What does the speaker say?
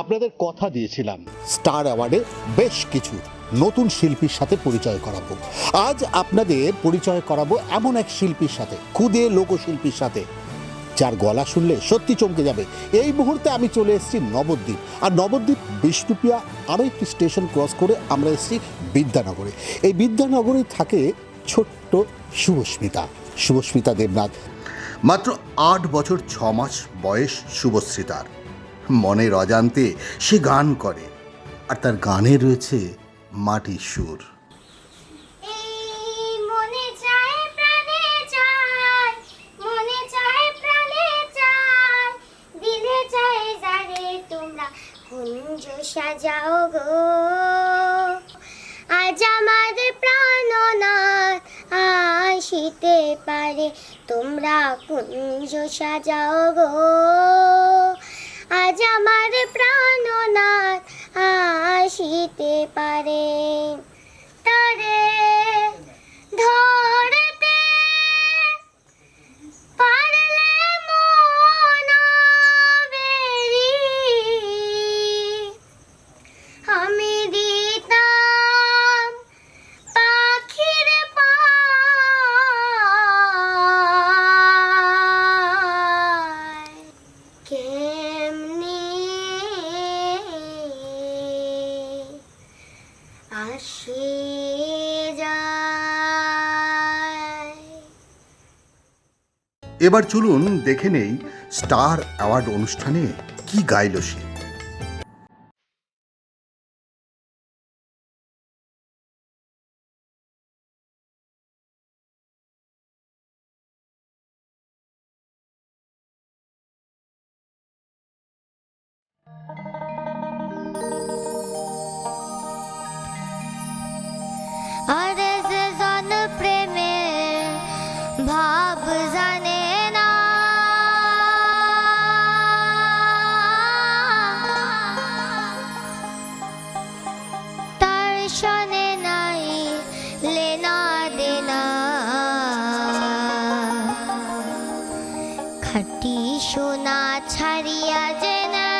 আপনাদের কথা দিয়েছিলাম। স্টার অ্যাওয়ার্ডে বেশ কিছু নতুন শিল্পীর সাথে পরিচয় করাবো। আজ আপনাদের পরিচয় করাবো এমন এক শিল্পীর সাথে, খুদে লোকশিল্পীর সাথে। যার গলা শুনলে সত্যি চমকে যাবে। এই মুহূর্তে আমি চলে এসেছি নবদ্বীপ। আর নবদ্বীপ বিষ্ণুপ্রিয়া আরও একটি স্টেশন ক্রস করে আমরা এসেছি বিদ্যানগরে। এই বিদ্যানগরে থাকে ছোট্ট শুভস্মিতা শুভস্মিতা দেবনাথ। মাত্র আট বছর ছ মাস বয়স শুভশ্রীতার মনের অজান্তে সে গান করে। আর তার গানে রয়েছে মাটির সুর। কুঞ্জ সাজাও গো। আজ আমাদের প্রাণনাথ আসিতে পারে তোমরা কুঞ্জ সাজাও গো। আজ আমার প্রাণনাথ আসিতে পারে। এবার চলুন দেখে নেই স্টার অ্যাওয়ার্ড অনুষ্ঠানে কি গাইল সে। আরে সনে নাই লেনা দেনা খাটি সোনা ছাড়িয়া যে না